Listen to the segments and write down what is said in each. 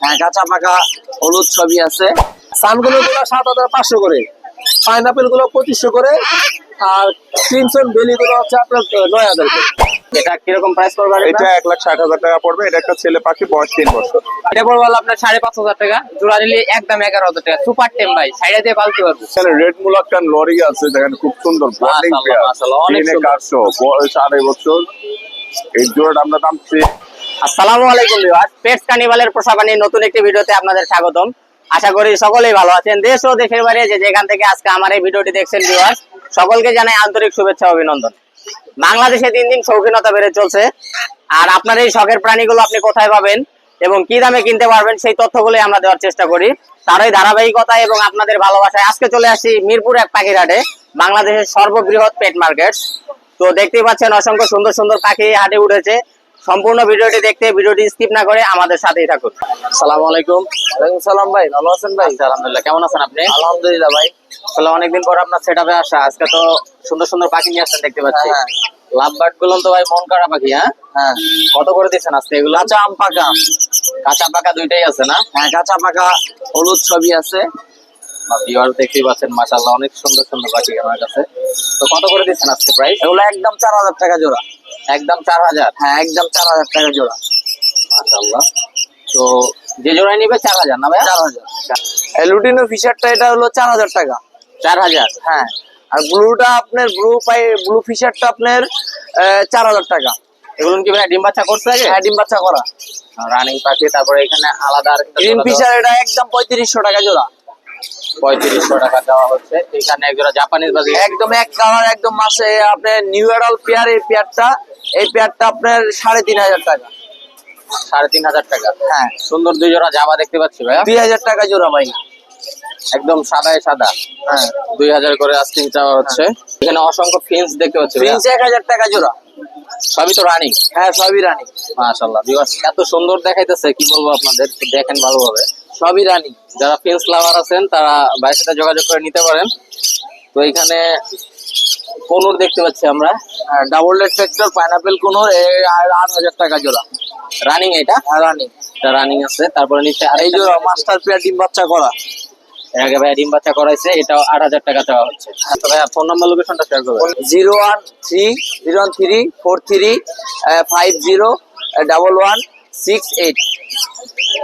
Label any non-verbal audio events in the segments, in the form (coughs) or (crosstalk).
হ্যাঁ কাঁচা পাকা হলুদ ছবি আছে। সানগুলো গুলো সাত হাজার পাঁচশো করে। পাইনাপেলগুলো পঁচিশশো করে। আর ক্রিমসন বেলি গুলো হচ্ছে আপনার নয় হাজার করে। এটা কীরকম প্রাইস পড়বে এটা এক লাখ ষাট হাজার টাকা পড়বে। এটা একটা ছেলে পাখি বয়স তিন বছর। এটা পড়বে আপনার সাড়ে পাঁচ হাজার টাকা। জোড়া নিলে একদম এগারো হাজার টাকা। সুপার টেম ভাই সাইডে দিয়ে পালতে পারব। এখানে রেড মুলাক্কান লরি আছে দেখেন খুব সুন্দর বন্ডিং পেয়ার অনেক বছর। এই জোড়াটা আমরা দাম আসসালামু আলাইকুম ভিউয়ার্স। পেটস কার্নিভালের প্রসাবানী নতুন একটি ভিডিওতে আপনাদের স্বাগতম। আশা করি সকলেই ভালো আছেন। দেশ ও দেশের বাইরে যে যেখান থেকে আজকে আমার এই ভিডিওটি দেখছেন ভিউয়ার্স, সকলকে জানাই আন্তরিক শুভেচ্ছা অভিনন্দন। বাংলাদেশে দিন দিন শৌখিনতা বেড়ে চলছে। আর আপনার এই শখের প্রাণীগুলো আপনি কোথায় পাবেন এবং কি দামে কিনতে পারবেন সেই তথ্যগুলো আমরা দেওয়ার চেষ্টা করি। তারই ধারাবাহিকতা এবং আপনাদের ভালোবাসায় আজকে চলে আসি মিরপুর এক পাখিরহাটে বাংলাদেশের সর্ববৃহৎ পেট মার্কেট তো দেখতেই পাচ্ছেন, অসংখ্য সুন্দর সুন্দর পাখি হাটে উঠেছে। সম্পূর্ণ ভিডিওটি দেখতে ভিডিওটি স্কিপ না করে আমাদের সাথেই থাকুন। সালাম আলাইকুম। ওয়ালাইকুম সালাম ভাই ভালো আছেন ভাই? আচ্ছা, আলহামদুলিল্লাহ। কেমন আছেন আপনি? আলহামদুলিল্লাহ ভাই। তাহলে অনেকদিন পর আপনার সেট আপে আসা আজকে তো সুন্দর সুন্দর পাখি নিয়ে আসছেন দেখতে পাচ্ছি। হ্যাঁ। লাভ বার্ডগুলো তো ভাই মন করা পাখি হ্যাঁ? হ্যাঁ। কত করে দিচ্ছেন আজকে এগুলো? কাঁচা আম পাকা। কাঁচা পাকা দুইটাই আছে না? হ্যাঁ কাঁচা পাকা হলুদ ছবি আছে। ভিউয়ার দেখতেই পাচ্ছেন মাশাআল্লাহ অনেক সুন্দর সুন্দর পাখি আমার কাছে। তো কত করে দিচ্ছেন আজকে প্রাইস এগুলো একদম চার হাজার টাকা জোড়া। একদম চার হাজার? হ্যাঁ একদম চার হাজার টাকা জোড়া। মাশাআল্লাহ। তো যে জোড়ায় নিবে চার হাজার না ভাই চার হাজার। লুটিনো ফিশারটা এটা হলো চার হাজার টাকা। চার হাজার? হ্যাঁ আর ব্লুটা আপনার ব্লু পাই ব্লু ফিশারটা আপনার চার হাজার টাকা। এগুলো কি ভাই ডিম বাচ্চা করছে আগে? হ্যাঁ ডিম বাচ্চা করা। রানিং পাখি তারপরে এখানে আলাদা আর গ্রিন ফিশার এটা একদম পঁয়ত্রিশশো টাকা জোড়া। পঁয়ত্রিশশো টাকা দেওয়া হচ্ছে। এখানে একজোড়া জাপানিজ বাজি একদম এক কালার একদম মাসে আপনার নিউ এডাল পেয়ার এই পেয়ারটা এই পেয়ারটা আপনার সাড়ে তিন হাজার টাকা। সাড়ে তিন হাজার টাকা। হ্যাঁ। সুন্দর দুই জোড়া জামা দেখতে পাচ্ছি দুই হাজার টাকা জোড়া ভাই। একদম সাদায় সাদা। হ্যাঁ। দুই হাজার করে চাওয়া হচ্ছে। এখানে অসংখ্য ফিন্স দেখতে পাচ্ছি। প্রিন্স এক হাজার টাকা জোড়া। সবই তো রানিং হ্যাঁ সবই রানি মাশাল্লাহ এত সুন্দর দেখাইতেছে কি বলব আপনাদের? দেখেন ভালোভাবে। সবই রানি। যারা ফিন্স লাভার আছেন তারা ভাইয়ের সাথে যোগাযোগ করে নিতে পারেন। তো এখানে কনুর দেখতে পাচ্ছি আমরা। ডাবল রেড ফ্যাক্টর পাইনাপেল কোনো আট হাজার টাকা জোড়া। রানিং এটা? রানিং এটা রানিং আছে। তারপরে নিচে আর এই জোড়া মাস্টার প্লেয়ার ডিম বাচ্চা করা। এর আগে ভাই ডিম বাচ্চা করাইছে এটাও আট হাজার টাকা চাওয়া হচ্ছে। তো ভাইয়া ফোন নাম্বার লোকেশনটা শেয়ার করবেন। Zero one three zero one three four three five zero double one six eight.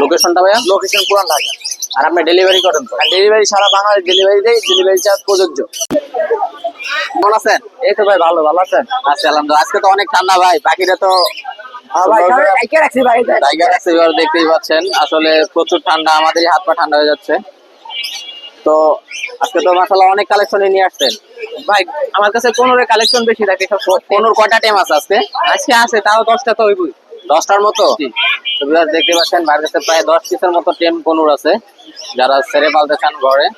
লোকেশনটা ভাইয়া? লোকেশন পুরান ঢাকা। আর আপনি ডেলিভারি করেন তো? ডেলিভারি সারা বাংলাদেশ ডেলিভারি দেয় ডেলিভারি চার্জ প্রযোজ্য। কেমন আছেন? এই তো ভাই ভালো ভালো আছেন? আচ্ছা আলহামদুলিল্লাহ। আজকে তো অনেক ঠান্ডা ভাই পাখিটা তো হ্যাঁ টাইগার আছে এবার দেখতেই পাচ্ছেন। আসলে প্রচুর ঠান্ডা আমাদেরই হাত পা ঠান্ডা হয়ে যাচ্ছে। তো আজকে তো মাসাল্লাহ অনেক কালেকশনে নিয়ে আসছেন। ভাই আমার কাছে কোনোর কালেকশন বেশি থাকে পনেরো কয়টা টাইম আছে আজকে? আজকে আছে তাও দশটা তো হইবই। দশটার মতো? দেখতে পাচ্ছেন বাইরের কাছে প্রায় দশ পিসের মতো টেম পনুর আছে। যারা সেরে পালতে চান ঘরে।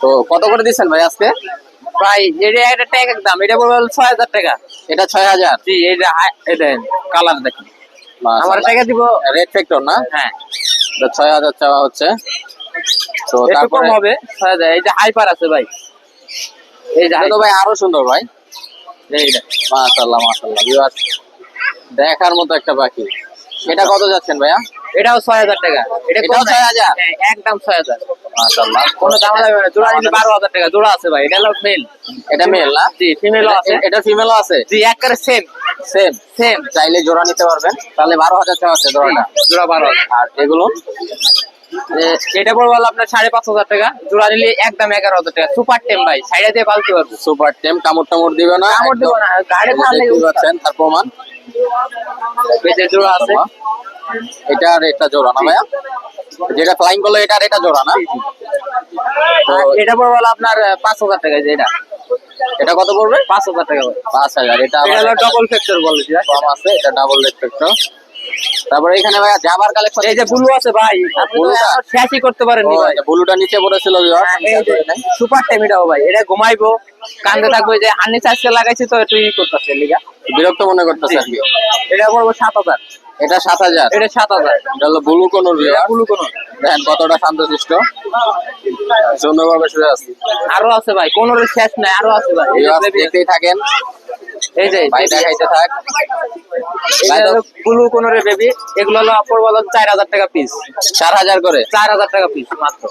তো কত করে দিচ্ছেন ভাই আজকে? ভাই এটা একটা ট্যাগ একদম এটা বলব ছয় হাজার টাকা। এটা ছয় হাজার? জি এটা হাই- এটা কালার দেখেন। আমার টাকা দিব রেড ফ্যাক্টর না? হ্যাঁ। ছয় হাজার চাওয়া হচ্ছে। তো তারপরে হবে ছয় হাজার। এই যে হাইপার আছে ভাই। এই যে ভাই আরও সুন্দর ভাই। এইটা মাশাল্লাহ দেখার মতো একটা পাখি। এটা কত যাচ্ছেন ভাইয়া? এটাও ছয় হাজার টাকা। এটা এটাও নাই। 6,000? হ্যাঁ, একদম ছয় হাজার। কোনো দাম লাগবে না। জোড়া নিলে হাজার টাকা। জোড়া আছে ভাই। এটা হলো মেল এটা মেল না? জি ফিমেলও আছে। এটা ফিমেলও আছে? জি একবারে সেম সেম সেম চাইলে জোড়া নিতে পারবেন। তাহলে বারো হাজার টাকা আছে জোড়াটা। জোড়া বারো হাজার। আর এগুলো? এটা পড়ব হলো আপনার সাড়ে পাঁচ হাজার টাকা জোড়া নিলে একদম এগারো হাজার টাকা। সুপার টেম ভাই সাইডে দিয়ে পালতে পারব। সুপার টেম কামড় টামড় দিবে না কামড় দিবে না, গাড়ি পাচ্ছেন তার প্রমাণ। বেজের জোড়া আছে। এটা আর এটা জোড়া না ভাইয়া? যেটা ফ্লাইং করল এটা আর এটা জোড়া না? তো এটা পড়ব আপনার পাঁচ হাজার টাকা যে এটা। এটা কত পড়বে? পাঁচ হাজার টাকা পাঁচ হাজার এটা ডবল ফ্যাক্টর ভাই। কম আছে এটা ডাবল রেসপেক্ট তারপরে এখানে ভাইয়া জাবার কালেকশন এই যে ব্লু আছে ভাই আপনি শেষই করতে পারেননি ভাই। ব্লুটা নিচে পড়েছিল হ্যাঁ, সুপার টেম এটাও ভাই এটা ঘুমাইবো কান্দে থাকব যে আর্নি চার্জকে লাগাইছি তো একটু ই করতেছে লিগা। বিরক্ত মনে করতেছে আর এটা পড়ব সাত হাজার। এটা সাত হাজার? এটা সাত হাজার। এটা হলো ব্লু কোন ব্লু কোনো দেখেন কতটা শান্তশিষ্ট। সুন্দরভাবে শুয়ে আছে। আরও আছে ভাই কোন শেষ নাই আরও আছে ভাই। দেখতেই থাকেন। এই যে ভাই দেখাইতে থাক। ব্লু কোনরে বেবি এগুলো হলো অপর বলো চার হাজার টাকা পিস চার হাজার করে? চার হাজার টাকা পিস মাত্র।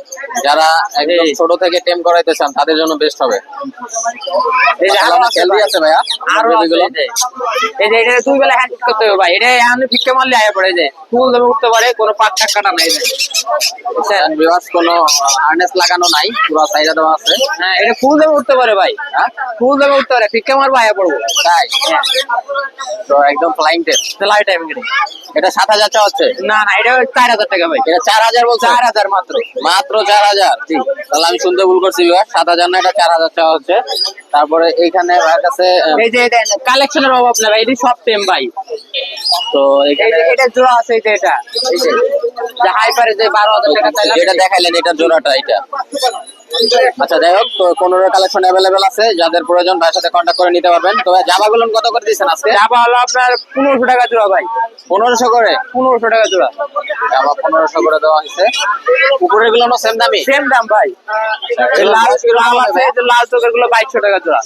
যারা একদম ছোট থেকে টেম করাইতে চান তাদের জন্য বেস্ট হবে। এই যে আরও আছে ভাইয়া। আরও আছে বেবিগুলো এই যে। এটা দুই বেলা হ্যান্ড করতে হবে ভাই। এটা আমি ভিক্ষা মারলে আয়া পড়ে যে ফুল দামে উঠতে পারে কোনো পাট টাক কাটা নাই। বুঝছেন? কোনো হার্নেস লাগানো নাই পুরো সাইডে দেওয়া আছে। হ্যাঁ এটা ফুল দামে উঠতে পারে ভাই। হ্যাঁ? ফুল দামে উঠতে পারে ভিক্ষা মারবো আয়া পড়ব। তাই তো একদম ফ্লাইং টেস্ট সেলাই টাইম এটা সাত হাজার চাওয়া হচ্ছে? না না এটা চার হাজার টাকা ভাই। এটা চার হাজার বলছে? চার হাজার মাত্র। মাত্র চার হাজার? তাহলে আমি শুনতে ভুল করছি বিভাগ সাত হাজার না এটা চার হাজার চাওয়া হচ্ছে। তারপরে এইখানে ভাইয়ের কাছে এই যে কালেকশনের অভাব না ভাই এটি সব টেম ভাই। তো এটা জোড়া আছে এই যে এটা। এই যে। যে হাইপারে যে বারো হাজার টাকা যেটা দেখাইলেন এটা জোড়াটা এটা। আচ্ছা যাই হোক তো কোনোর কালেকশন অ্যাভেলেবেল আছে যাদের প্রয়োজন ভাইয়ের সাথে কন্ট্যাক্ট করে নিতে পারবেন। তো জামাগুলো কত করে দিচ্ছেন আজকে? জামা হলো আপনার পনেরোশো টাকা জোড়া ভাই। পনেরোশো করে? পনেরোশো টাকা জোড়া। জামা পনেরোশো করে দেওয়া হয়েছে। উপরেরগুলো সেম দামি সেম দাম ভাই। লাল লাল আছে লাল চোখেরগুলো বাইশশো টাকা জোড়া।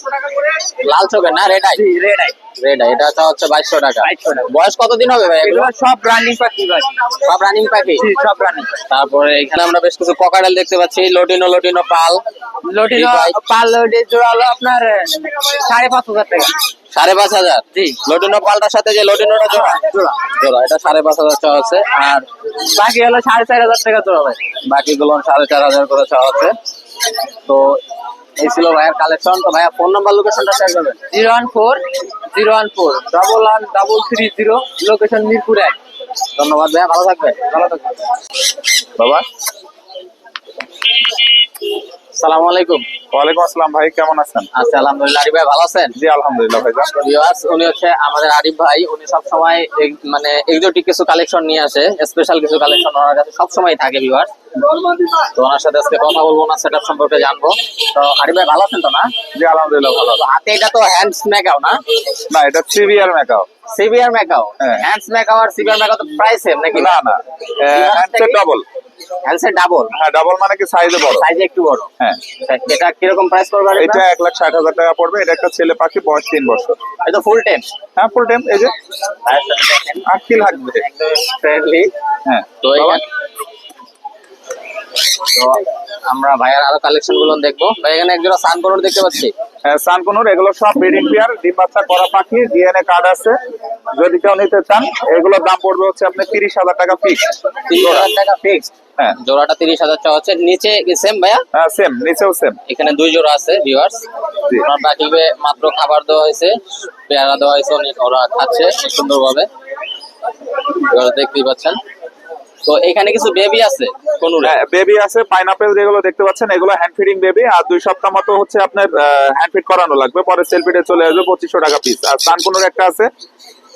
লাল চোখের না red eye red eye red এটা হচ্ছে বাইশশো টাকা। 2200 টাকা। বয়স কতদিন হবে ভাই এগুলো? সব রানিং পাখি ভাই। সব রানিং পাখি? সব রানিং তারপরে এখানে আমরা বেশ কিছু ককাডেল দেখতে পাচ্ছি লটিনো লটিনো পাল। লটিনো পাল লটির জোড়া হলো আপনার সাড়ে পাঁচ হাজার টাকা। সাড়ে পাঁচ হাজার? জি। লটিনো পালটার সাথে যে লটিনোটা জোড়া? জোড়া। জোড়া এটা সাড়ে পাঁচ হাজার চাওয়া হচ্ছে। আর বাকি হলো সাড়ে চার হাজার টাকা জোড়া ভাই। বাকিগুলো সাড়ে চার হাজার করে চাওয়া হচ্ছে। তো এই ছিল ভাইয়ের কালেকশন তো ভাইয়া ফোন নাম্বার লোকেশনটা শেয়ার করবেন? Zero one four zero one four double one double three zero location Mirpur এক। ধন্যবাদ ভাইয়া ভালো থাকবে ভালো থাকবে বাবা। সালামু আলাইকুম। ওয়ালাইকুম আসসালাম ভাই কেমন আছেন? আচ্ছা আলহামদুলিল্লাহ। আরিফ ভাই ভালো আছেন? জি আলহামদুলিল্লাহ ভাইজান ভিউয়ার্স উনি হচ্ছে আমাদের আরিফ ভাই। উনি সব সময় মানে এক্সোটিক কিছু কালেকশন নিয়ে আসে স্পেশাল কিছু কালেকশন ওনার কাছে সব সময় থাকে ভিউয়ার্স তো ওনার সাথে আজকে কথা বলব না সেটা সম্পর্কে জানব। তো আরিফ ভাই ভালো আছেন তো না? জি আলহামদুলিল্লাহ ভালো হাতে এটা তো হ্যান্ডস মেকাও না? না এটা সিভিআর মেকআপ। হ্যান্ডস মেকাও আর সিভিআর মেকাও তো প্রায় সেম নাকি? না না। ডাবল হ্যান্ডসের ডাবল হ্যাঁ ডাবল মানে কি সাইজে বড়? সাইজে একটু বড়। হ্যাঁ। এটা কীরকম প্রাইস পড়বে এটা ভাই? এক লাখ ষাট হাজার টাকা পড়বে। এটা একটা ছেলে পাখি বয়স তিন বছর। এটা ফুল টেম হ্যাঁ ফুল টাইম এই যে। আকিল কি লাগবে ফ্রেন্ডলি হ্যাঁ। তো তো আমরা ভাইয়ার আরও কালেকশনগুলো দেখব। ভাই এখানে একজোড়া সান দেখতে পাচ্ছি? হ্যাঁ, সানকুনুর এগুলো সব ব্রিডিং পেয়ার ডিম বাচ্চা করা পাখি ডিএনএ কার্ড আছে। যদি কেউ নিতে চান এগুলোর দাম পড়বে হচ্ছে আপনি তিরিশ হাজার টাকা ফিক্স তিরিশ হাজার টাকা ফিক্সড হ্যাঁ। জোড়াটা তিরিশ হাজার টাকা হচ্ছে। নিচে সেম ভাইয়া? হ্যাঁ সেম নিচেও সেম এখানে দুই জোড়া আছে ভিউয়ার্স। ওনার বাকিবে মাত্র খাবার দেওয়া হয়েছে পেয়ারা দেওয়া হয়েছে ওরা খাচ্ছে সুন্দরভাবে। দেখতেই পাচ্ছেন। তো এখানে কিছু বেবি আছে কোন হ্যাঁ বেবি আছে পাইনাপেল যেগুলো দেখতে পাচ্ছেন এগুলো হ্যান্ড ফিডিং বেবি আর দুই সপ্তাহ মতো হচ্ছে আপনার হ্যান্ড ফিড করানো লাগবে। পরে সেলফিডে চলে আসবে পঁচিশশো টাকা পিস আর সানকুনুর একটা আছে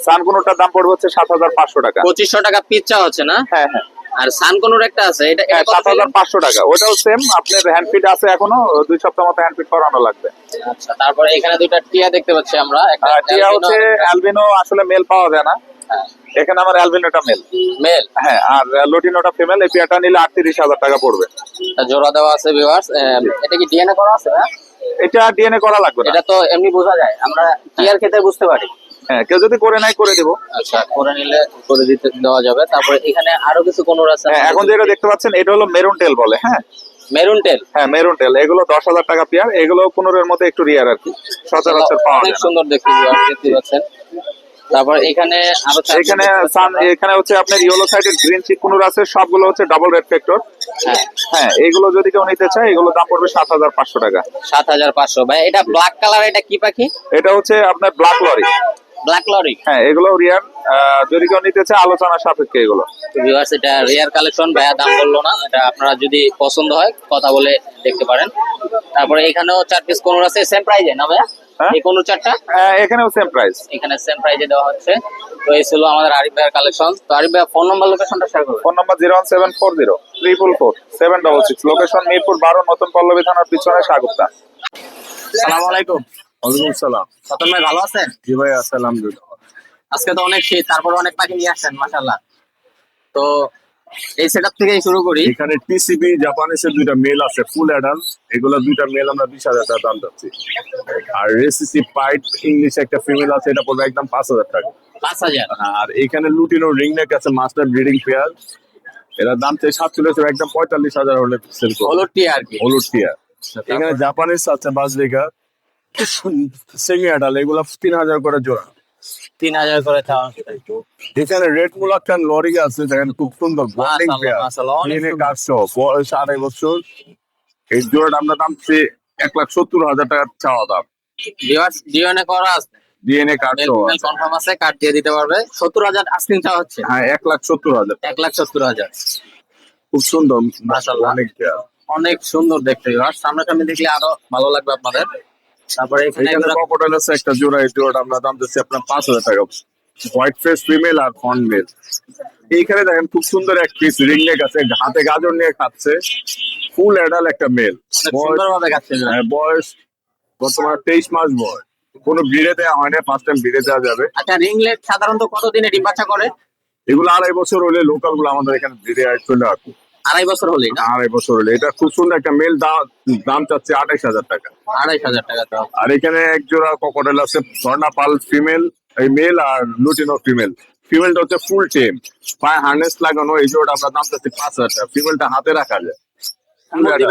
সানকুনুরটার দাম পড়বে হচ্ছে সাত হাজার পাঁচশো টাকা। পঁচিশশো টাকা পিচ্চা হচ্ছে না? হ্যাঁ হ্যাঁ। আর সানকনুর একটা আছে এটা হ্যাঁ সাত হাজার পাঁচশো টাকা। ওটাও সেম আপনার হ্যান্ড ফিড আছে এখনও দুই সপ্তাহ মতো হ্যান্ড ফিড করানো লাগবে। আচ্ছা তারপরে এখানে দুইটা টিয়া দেখতে পাচ্ছি আমরা। একটা টিয়া হচ্ছে অ্যালবিনো আসলে মেল পাওয়া যায় না। হ্যাঁ। এখানে আমার অ্যালবিনোটা মেল মেল হ্যাঁ আর লোটিনোটা ফিমেল এই পেয়ারটা নিলে আটত্রিশ হাজার টাকা পড়বে। জোড়া দেওয়া আছে ভিউয়ার্স এটা কি ডিএনএ করা আছে না এটা ডিএনএ করা লাগবে এটা তো এমনি বোঝা যায়। আমরা টিয়ার ক্ষেত্রে বুঝতে পারি। হ্যাঁ কেউ যদি করে নাই করে দিব। আচ্ছা করে নিলে করে দিতে দেওয়া যাবে। তারপরে এখানে আরও কিছু কোনোর আছে? হ্যাঁ এখন যেটা দেখতে পাচ্ছেন এটা হলো মেরুন টেল বলে হ্যাঁ? মেরুন টেল হ্যাঁ মেরুন টেল এগুলো দশ হাজার টাকা পেয়ার। এগুলো পনেরোর মধ্যে একটু রিয়ার আর কি। সচরাচর পাওয়া যায় সুন্দর দেখতে পাচ্ছেন। তারপর এখানে আরও এখানে এখানে হচ্ছে আপনার ইয়েলো সাইডের গ্রিন চিক কুনুর আছে সবগুলো হচ্ছে ডাবল রেড ফ্যাক্টর হ্যাঁ। হ্যাঁ এইগুলো যদি কেউ নিতে চায় এগুলো দাম পড়বে সাত হাজার পাঁচশো টাকা। সাত হাজার পাঁচশো। ভাই এটা ব্ল্যাক কালার এটা কি পাখি? এটা হচ্ছে আপনার ব্ল্যাক লরি ব্ল্যাক লরি হ্যাঁ এগুলো রিয়ার যদি কেউ নিতে চায় আলোচনার সাপেক্ষে এগুলো। ভিউয়ার্স এটা রেয়ার কালেকশন ভাইয়া দাম বলল না। এটা আপনারা যদি পছন্দ হয় কথা বলে দেখতে পারেন। তারপরে এখানেও চার পিস কোনোর আছে সেম প্রাইজে না ভাইয়া? এই কোনো চারটা? হ্যাঁ, এখানেও সেম প্রাইস এখানে সেম প্রাইজে দেওয়া হচ্ছে। তো এই ছিল আমাদের আরিফ ভাইয়ের কালেকশন তো আরিফ ভাইয়া ফোন নাম্বার লোকেশনটা শেয়ার করবেন? Phone number zero one seven four zero triple four seven double six location Mirpur বারো নতুন পল্লবী থানার পিছনে সাগুপ্তা। সালাম আলাইকুম। ওয়ালাইকুম সালাম। সতন ভাই ভালো আছেন? জি ভাই আলহামদুলিল্লাহ। আজকে তো অনেক শীত তারপর অনেক পাখি নিয়ে আসছেন মাশাল্লাহ তো এই সেটআপ থেকেই শুরু করি। এখানে টিসিবি জাপানিসের দুইটা মেল আছে ফুল অ্যাডাল্ট এগুলো দুইটা মেল আমরা বিশ হাজার টাকা দাম যাচ্ছি আর রেসিসি পাইট ইংলিশ একটা ফিমেল আছে এটা পড়বে একদম পাঁচ হাজার টাকা। পাঁচ হাজার। আর এখানে লুটিনো রিং নেক আছে মাস্টার ব্রিডিং পেয়ার এরা দাম চাই সাতচল্লিশ একদম পঁয়তাল্লিশ হাজার হলে সেল করব। হলুদ টিয়া আর কি। হলুদ টিয়া এখানে জাপানিস আছে বাজরিকা। সেমি অ্যাডাল এগুলো তিন হাজার করে জোড়া। তিন হাজার করে চাওয়া এখানে রেড মুলাক্কান লরি আছে দেখেন খুব সুন্দর মাশাআল্লাহ, অনেক সুন্দর। বয়স আড়াই বছর। এই জোড়াটা আমরা দাম চেয়ে এক লাখ সত্তর হাজার টাকা চাওয়া দাম। ডিওনে করা আছে। ডিএনএ মেল কনফার্ম আছে। কার্ড দিয়ে দিতে পারবে। সত্তর হাজার আস্কিং চাওয়া হচ্ছে। হ্যাঁ এক লাখ সত্তর হাজার। এক লাখ সত্তর হাজার। খুব সুন্দর মাশাআল্লাহ। অনেক অনেক সুন্দর দেখতে সামনাসামনি দেখলে আরও ভালো লাগবে আপনাদের। তারপরে এখানে আছে একটা জোড়া এই জোড়াটা আমরা দাম দিচ্ছি আপনার পাঁচ হাজার টাকা। হোয়াইট ফেস ফিমেল আর ফন মেল এইখানে দেখেন খুব সুন্দর এক পিস রিং নেক আছে হাতে গাজর নিয়ে খাচ্ছে। ফুল অ্যাডাল একটা মেল খাচ্ছে হ্যাঁ, বয়স বর্তমানে তেইশ মাস বয়স। কোনো ভিড়ে দেওয়া হয় না ফার্স্ট টাইম ভিড়ে দেওয়া যাবে। আচ্ছা রিংলেট সাধারণত কত দিনে ডিম বাচ্চা করে? এগুলো আড়াই বছর হলে লোকালগুলো আমাদের এখানে ভিড়ে চলে আসবে আড়াই বছর হলে আড়াই বছর হলে। এটা খুব সুন্দর একটা মেল দাম চাচ্ছে আঠাইশ হাজার টাকা। আড়াই হাজার টাকা আর এখানে এক জোড়া ককটেল আছে পাল ফিমেল এই মেল আর লুটিনো ফিমেল ফিমেলটা হচ্ছে ফুল টেম পায়ে হার্নেস লাগানো এই জোড়া আপনার দাম চাচ্ছে পাঁচ হাজার টাকা। ফিমেলটা হাতে রাখা যায়।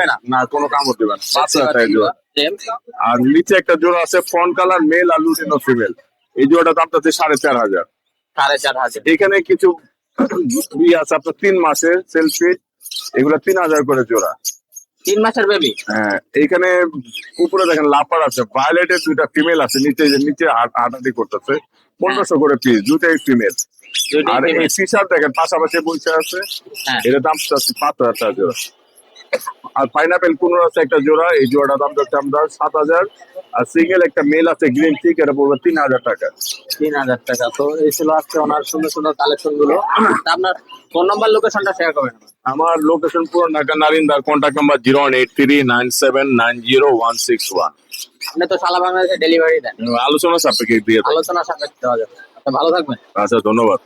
না? না কোনো কামড় দিবে না। পাঁচ হাজার টাকা জোড়া। আর নিচে একটা জোড়া আছে ফ্রন্ট কালার মেল আর লুটিনো ফিমেল এই জোড়াটা দাম চাচ্ছে সাড়ে চার হাজার। সাড়ে চার হাজার। এখানে কিছু আছে আপনার তিন মাসের সেলফি এগুলো তিন হাজার করে জোড়া। তিন মাসের বেবি হ্যাঁ এইখানে উপরে দেখেন লাপার আছে ভায়োলেটের দুইটা ফিমেল আছে নিচে নিচে হাট- হাঁটাহাঁটি করতেছে পনেরোশো করে পিস দুটাই ফিমেল আর এই ফিশার দেখেন পাশাপাশি বসে আছে হ্যাঁ। এটার দাম চাচ্ছে পাঁচ হাজার টাকা জোড়া। আর পাইনাপেল কুনুর আছে একটা জোড়া এই জোড়াটার দাম যাচ্ছে আমরা সাত হাজার। আর সিঙ্গেল একটা মেল আছে গ্রিন চিক এটা পড়বে তিন হাজার টাকা। তিন হাজার টাকা। তো এই ছিল আজকে ওনার সুন্দর সুন্দর কালেকশনগুলো। (coughs) আপনার ফোন নাম্বার লোকেশনটা শেয়ার করবেন। আমার লোকেশন পুরো Dhaka নারিন্দার contact number zero one eight three nine seven nine zero one six one আপনি তো সালা বাংলাদেশে ডেলিভারি দেন। আলোচনা সাপেক্ষে দিয়ে আলোচনা সাপেক্ষে দেওয়া যাবে। ভালো থাকবেন। আচ্ছা ধন্যবাদ।